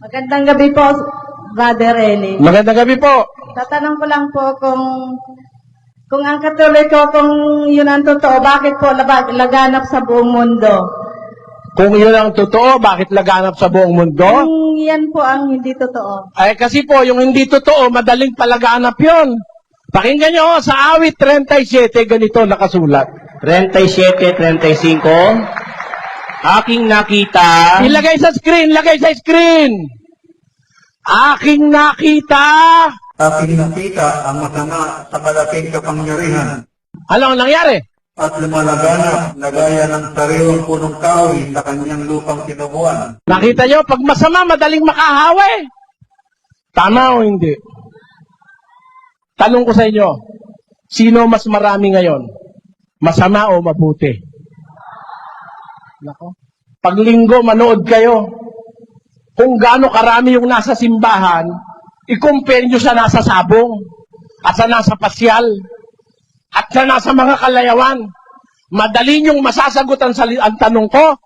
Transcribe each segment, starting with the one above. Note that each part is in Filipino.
Magandang gabi po, Brother Eli. Magandang gabi po. Tatanong ko lang po kung kung ang katoliko, kung yun ang totoo, bakit po labag, laganap sa buong mundo? Kung yun ang totoo, bakit laganap sa buong mundo? Kung yan po ang hindi totoo. Ay kasi po, yung hindi totoo, madaling palaganap yon. Pakinggan nyo, sa awit 37, ganito nakasulat. 37, 35. Aking nakita Ilagay sa screen, ilagay sa screen. Aking nakita. aking nakita ang masama sa malaking kapangyarihan Ano ang nangyari? at lumalaganap na gaya ng sariwang punong kahoy sa kanyang lupang tinubuan. Nakita nyo, pag masama, madaling makahawi. Tama o hindi? Tanong ko sa inyo, sino mas marami ngayon? Masama o mabuti? Nako. Pag linggo, manood kayo. Kung gaano karami yung nasa simbahan, i-compare nyo sa nasa sabong, at sa nasa pasyal, at sa nasa mga kalayawan. Madali nyong masasagot ang, sali- ang tanong ko,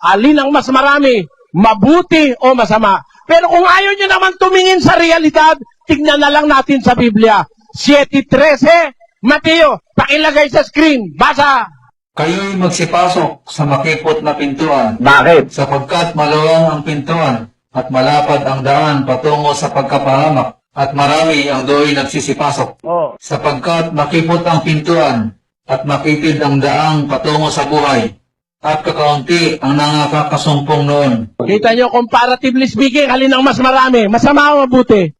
alin ang mas marami, mabuti o masama. Pero kung ayaw nyo naman tumingin sa realidad, tignan na lang natin sa Biblia. 7.13, Mateo, pakilagay sa screen, basa. Kayo'y magsipasok sa makipot na pintuan, Bakit? sapagkat maluwang ang pintuan at malapad ang daan patungo sa pagkapahamak at marami ang do'y nagsisipasok. Oh. Sapagkat makipot ang pintuan at makitid ang daang patungo sa buhay at kakaunti ang nangakakasumpong noon. Kita nyo, comparatively speaking, alin ang mas marami, masama o mabuti?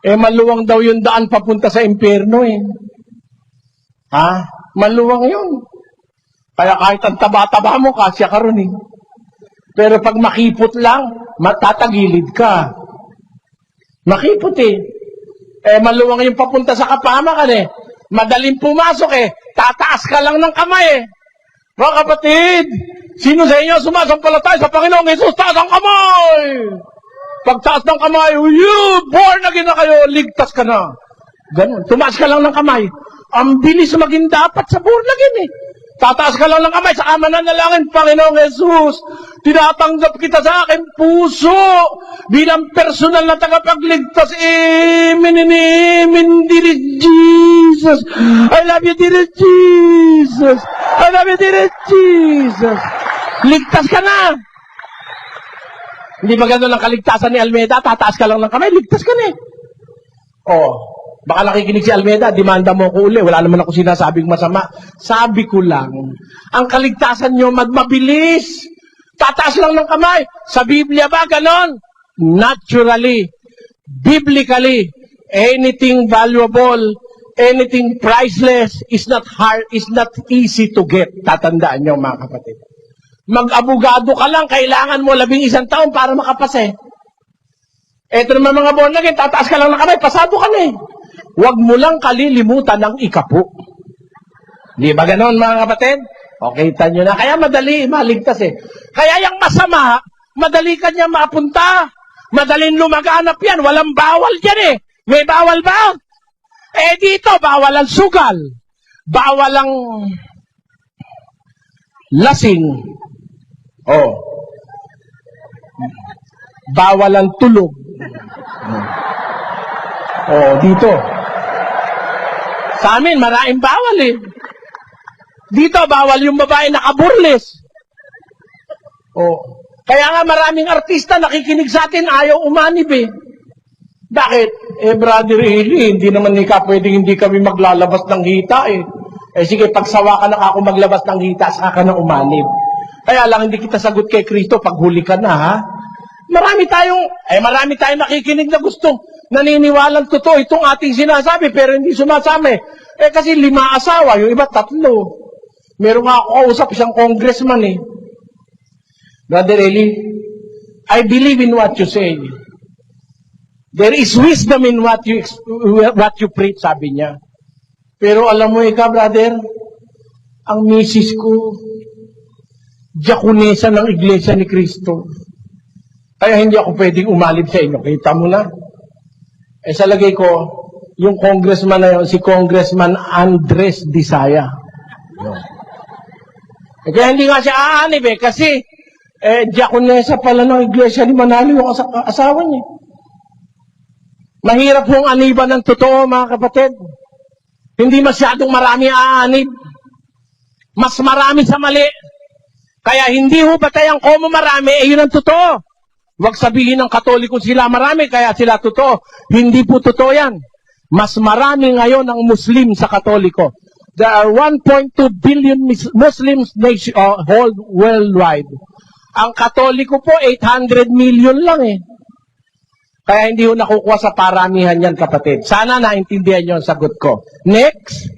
Eh, maluwang daw yung daan papunta sa impyerno eh. Ha? Maluwang yun. Kaya kahit ang taba-taba mo, kasya ka ron eh. Pero pag makipot lang, matatagilid ka. Makipot eh. Eh, maluwang yung papunta sa kapamakan eh. Madaling pumasok eh. Tataas ka lang ng kamay eh. Mga kapatid, sino sa inyo sumasampalatay sa Panginoong Yesus? Taas ang kamay! Pagtaas ng kamay, you, born again na kayo, ligtas ka na. Ganun. Tumaas ka lang ng kamay. Ang bilis maging dapat sa born again eh. Tataas ka lang ng kamay sa mananalangin, Panginoong Jesus. Tinatanggap kita sa aking puso bilang personal na tagapagligtas. Amen and amen, dear Jesus. I love you, dear Jesus. I love you, dear Jesus. Ligtas ka na. Hindi ba ganun ang kaligtasan ni Almeida? Tataas ka lang ng kamay, ligtas ka na eh. Oh, baka nakikinig si Almeida, demanda mo ko uli. Wala naman ako sinasabing masama. Sabi ko lang, ang kaligtasan nyo magmabilis. Tataas lang ng kamay. Sa Biblia ba ganon? Naturally, biblically, anything valuable, anything priceless is not hard, is not easy to get. Tatandaan nyo mga kapatid. Mag-abogado ka lang, kailangan mo labing isang taon para makapase. Eto naman mga born again, tataas ka lang ng kamay, pasado ka na eh. Huwag mo lang kalilimutan ng ikapo. Di ba ganon mga kapatid? Okay, tanyo na. Kaya madali maligtas eh. Kaya yung masama, madali ka niya mapunta. Madaling lumaganap yan. Walang bawal dyan eh. May bawal ba? Eh dito, bawal ang sugal. Bawal ang lasing. Oh. Bawal ang tulog. Oh, dito. Sa amin, maraming bawal eh. Dito, bawal yung babae nakaburles. Oh. Kaya nga maraming artista nakikinig sa atin, ayaw umanib eh. Bakit? Eh, Brother Eli, hindi naman ni ka pwedeng hindi kami maglalabas ng hita eh. Eh sige, pagsawa ka na ako maglabas ng hita, saka ka na umanib. Kaya lang hindi kita sagot kay Kristo pag huli ka na ha. Marami tayong, eh marami tayong nakikinig na gusto, naniniwalang totoo itong ating sinasabi pero hindi sumasama eh. Eh kasi lima asawa, yung iba tatlo. Meron nga ako kausap isang congressman eh. Brother Eli, I believe in what you say. There is wisdom in what you what you preach, sabi niya. Pero alam mo ikaw, brother, ang misis ko, diakonesa ng Iglesia ni Kristo. Kaya hindi ako pwedeng umalib sa inyo. Kita mo na. Eh sa lagay ko, yung congressman na yun, si Congressman Andres Disaya. Yun. Eh, kaya hindi nga siya aanib eh, kasi Eh, diakonesa pala ng iglesia ni Manalo yung asa- asawa niya. Mahirap hong aniban ng totoo, mga kapatid. Hindi masyadong marami aanib. Mas marami sa mali. Kaya hindi ho batayang komo marami, eh yun ang totoo. Huwag sabihin ng katoliko sila marami, kaya sila totoo. Hindi po totoo yan. Mas marami ngayon ang Muslim sa katoliko. There are 1.2 billion Muslims nation, uh, whole worldwide. Ang katoliko po, 800 million lang eh. Kaya hindi ho nakukuha sa paramihan yan, kapatid. Sana naintindihan niyo ang sagot ko. Next.